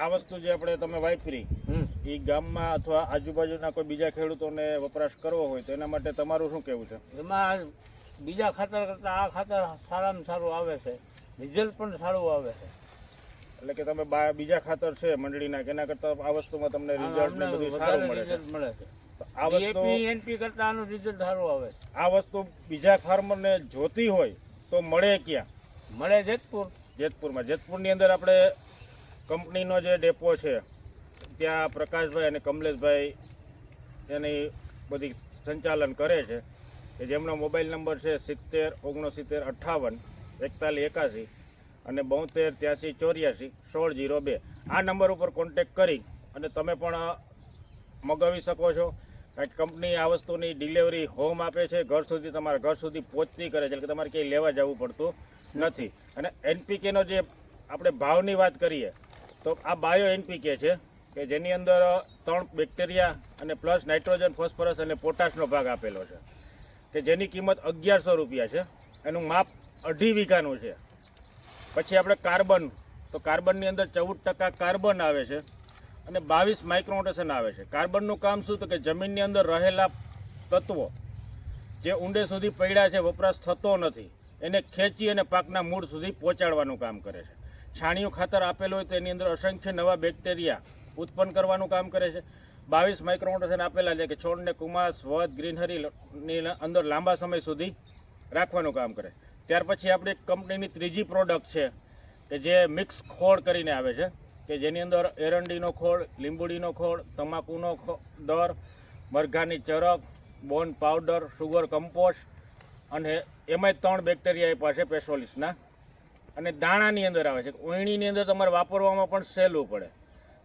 આ વસ્તુ જે આપણે તમે વાપરી એ ગામમાં અથવા આજુબાજુના કોઈ બીજા ખેડૂતોને વપરાશ કરવો હોય તો એના માટે તમારું શું કહેવું છે? એમાં બીજા ખાતર કરતાં આ ખાતર સારામાં સારું આવે છે. રિઝલ્ટ પણ સારું આવે છે. એટલે કે તમે બીજા ખાતર છે મંડળીના એના કરતાં આ વસ્તુમાં તમને રિઝલ્ટ ને બધું સારું મળે છે. આ વસ્તુ એનપી કરતાં આનું રિઝલ્ટ સારું આવે આ વસ્તુ બીજા ફાર્મરને જોતી હોય તો મળે ક્યાં? મળે જેતપુર. જેતપુરમાં. જેતપુરની અંદર આપણે કંપનીનો જે ડેપો છે, ત્યાં પ્રકાશભાઈ અને કમલેશભાઈ એની બધી સંચાલન કરે છે, કે જેમનો મોબાઈલ નંબર છે સિત્તેર, ઓગણસિત્તેર, અઠ્ઠાવન, એકતાલીસ, એકાસી અને બોતેર, ત્યાંસી, ચોર્યાસી, સોળ, જીરો, બે. આ નંબર ઉપર કોન્ટેક કરી અને તમે પણ મગાવી શકો છો. કારણ કે કંપની આ વસ્તુની ડિલિવરી હોમ આપે છે, ઘર સુધી તમારા ઘર સુધી પહોંચતી કરે છે, એટલે તમારે ક્યાંય લેવા જવું પડતું નથી. અને એનપીકેનો જે આપણે ભાવની વાત કરીએ તો આ બાયો એનપીકે છે, કે જેની અંદર ત્રણ બેક્ટેરિયા અને પ્લસ નાઇટ્રોજન ફોસ્ફરસ અને પોટાશનો ભાગ આપેલો છે. કે જેની કિંમત અગિયારસો રૂપિયા છે, એનું માપ અઢી વીઘાનું છે. પછી આપણે કાર્બન, તો કાર્બનની અંદર ચૌદ ટકા કાર્બન આવે છે અને બાવીસ માઇક્રોટેશન આવે છે. કાર્બનનું કામ શું? તો કે જમીનની અંદર રહેલા તત્વો જે ઊંડે સુધી પડ્યા છે, વપરાશ થતો નથી, એને ખેંચી અને પાકના મૂળ સુધી પહોંચાડવાનું કામ કરે છે. છાણિયું ખાતર આપેલું હોય તો એની અંદર અસંખ્ય નવા બેક્ટેરિયા ઉત્પન્ન કરવાનું કામ કરે છે. બાવીસ માઇક્રોન્યુટ્રન આપેલા છે કે છોડને કુમાસ, વધ ગ્રીનહરીની અંદર લાંબા સમય સુધી રાખવાનું કામ કરે. ત્યાર પછી આપણી કંપનીની ત્રીજી પ્રોડક્ટ છે કે જે મિક્સ ખોળ કરીને આવે છે, કે જેની અંદર એરંડીનો ખોળ, લીંબુડીનો ખોળ, તમાકુનો દર, મરઘાની ચરક, બોન પાવડર, સુગર કમ્પોસ્ટ અને એમાંય ત્રણ બેક્ટેરિયા આપ્યા છે, પેસોલિસના. અને દાણાની અંદર આવે છે. ઓયણીની અંદર તમારે વાપરવામાં પણ સહેલું પડે.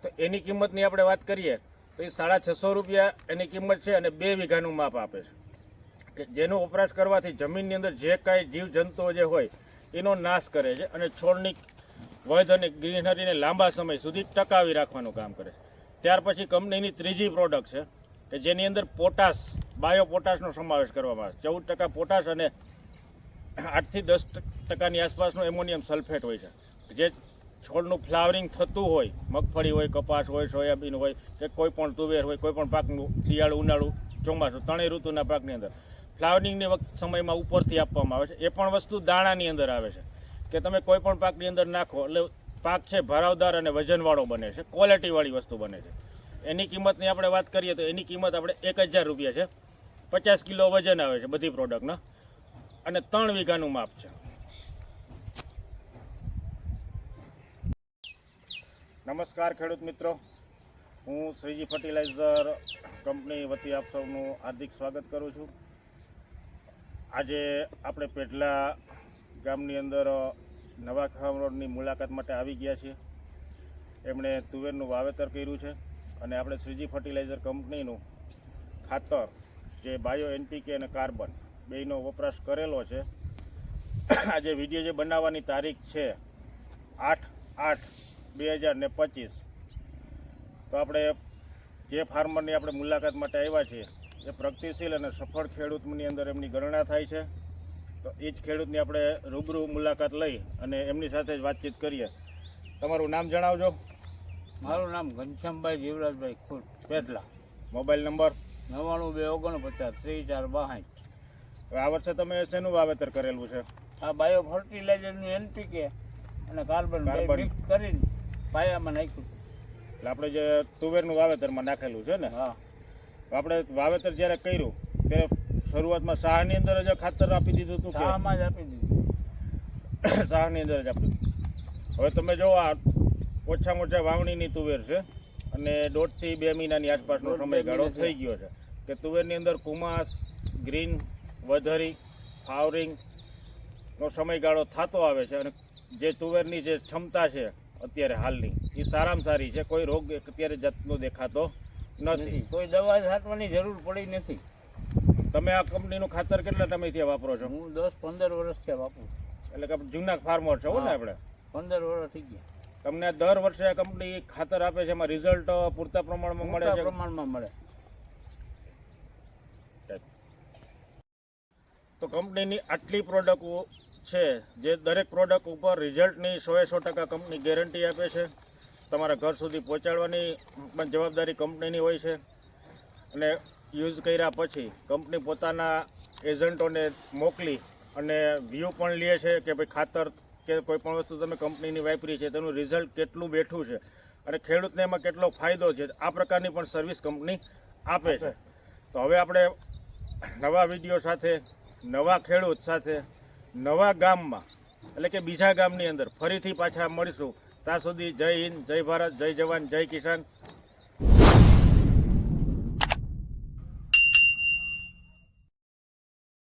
તો એની કિંમતની આપણે વાત કરીએ, તો એ સાડા છસો રૂપિયા એની કિંમત છે અને બે વીઘાનું માપ આપે છે. કે જેનો વપરાશ કરવાથી જમીનની અંદર જે કાંઈ જીવજંતુઓ જે હોય, એનો નાશ કરે છે અને છોડની વધ અને ગ્રીનરીને લાંબા સમય સુધી ટકાવી રાખવાનું કામ કરે છે. ત્યાર પછી કંપનીની ત્રીજી પ્રોડક્ટ છે, કે જેની અંદર પોટાશ બાયો પોટાશનો સમાવેશ કરવામાં આવે છે. ચૌદ ટકા પોટાશ અને આઠથી દસ ટકાની આસપાસનું એમોનિયમ સલ્ફેટ હોય છે. જે છોડનું ફ્લાવરિંગ થતું હોય, મગફળી હોય, કપાસ હોય, સોયાબીન હોય, કે કોઈ પણ તુવેર હોય, કોઈ પણ પાકનું શિયાળું, ઉનાળું, ચોમાસું, ત્રણેય ઋતુના પાકની અંદર. ફ્લાવરિંગની વખત સમયમાં ઉપરથી આપવામાં આવે છે. એ પણ વસ્તુ દાણાની અંદર આવે છે. કે તમે કોઈ પણ પાકની અંદર નાખો, એટલે પાક છે ભરાવદાર અને વજનવાળો બને છે ક્વોલિટીવાળી વસ્તુ બને છે. એની કિંમતની આપણે વાત કરીએ તો એની કિંમત આપણે એક હજાર રૂપિયા છે. પચાસ કિલો વજન આવે છે બધી પ્રોડક્ટના અને ત્રણ વીઘાનું માપ છે. નમસ્કાર ખેડૂત મિત્રો. હું શ્રીજી ફર્ટિલાઇઝર કંપની વતી આપ સૌનું હાર્દિક સ્વાગત કરું છું. આજે આપણે પેટલા ગામની અંદર નવા ખામ રોડની મુલાકાત માટે આવી ગયા છીએ. એમણે તુવેરનું વાવેતર કર્યું છે અને આપણે શ્રીજી ફર્ટિલાઇઝર કંપનીનું ખાતર જે બાયો એનપીકે અને કાર્બન બેયનો વપરાશ કરેલો છે. આજે વીડિયો જે બનાવવાની તારીખ છે આઠ આઠ બે હજાર ને પચીસ. તો આપણે જે ફાર્મરની આપણે મુલાકાત માટે આવ્યા છીએ એ પ્રગતિશીલ અને સફળ ખેડૂતની અંદર એમની ગણના થાય છે. તો એ જ ખેડૂતની આપણે રૂબરૂ મુલાકાત લઈ અને એમની સાથે જ વાતચીત કરીએ. તમારું નામ જણાવજો. મારું નામ ઘનશ્યામભાઈ જીવરાજભાઈ ખુદ પેટલા. Mobile number? નવ્વાણું બે ઓગણપચાસ ત્રીસ ચાર બાસઠ આ વર્ષે તમે શેનું વાવેતર કરેલું છે? આ બાયો ફર્ટિલાઇઝરનું એનપીકે અને કાર્બન કાર્બન. કરીને પાયામાં નાખ્યું. એટલે આપણે જે તુવેરનું વાવેતરમાં નાખેલું છે ને? હા. આપણે વાવેતર જ્યારે કર્યું ત્યારે શરૂઆતમાં શાહની અંદર જ ખાતર આપી દીધું હતું શાહમાં જ આપી દીધું. શાહની અંદર જ આપી દીધું. હવે તમે જો આ ઓછામાં ઓછા વાવણીની તુવેર છે અને દોઢથી બે મહિનાની આસપાસનો સમયગાળો થઈ ગયો છે કે તુવેરની અંદર કુમાસ ગ્રીન વધરી ફાવરિંગ નો સમયગાળો થતો આવે છે અને જે તુવેરની જે ક્ષમતા છે અત્યારે હાલની એ સારામાં સારી છે. કોઈ રોગ અત્યારે જાતનો દેખાતો નથી. કોઈ દવા છાંટવાની જરૂર પડી નથી. તમે આ કંપનીનું ખાતર કેટલા સમયથી વાપરો છો? હું દસ પંદર વર્ષથી વાપરું એટલે કે જૂના ફાર્મર છો ને આપણે? પંદર વર્ષ થઈ ગયા. તમને દર વર્ષે આ કંપની ખાતર આપે છે એમાં રિઝલ્ટ પૂરતા પ્રમાણમાં મળે છે? પ્રમાણમાં મળે. તો કંપનીની આટલી પ્રોડક્ટ છે જે દરેક પ્રોડક્ટ ઉપર રિઝલ્ટની સો સો ટકા કંપની ગેરંટી આપે છે. તમારા ઘર સુધી પહોંચાડવાની પણ જવાબદારી કંપનીની હોય છે. અને યુઝ કર્યા પછી કંપની પોતાના એજન્ટોને મોકલી અને વ્યૂ પણ લે છે કે ભાઈ ખાતર કે કોઈ પણ વસ્તુ તમે કંપનીની વાપરી છે તેનું રિઝલ્ટ કેટલું બેઠું છે અને ખેડૂતને એમાં કેટલો ફાયદો છે આ પ્રકારની પણ સર્વિસ કંપની આપે છે. તો હવે આપણે નવા વીડિયો સાથે નવા ખેડૂત સાથે નવા ગામમાં, એટલે કે બીજા ગામની અંદર ફરીથી પાછા મળીશું. ત્યાં સુધી જય હિન્દ, જય ભારત, જય જવાન, જય કિસાન.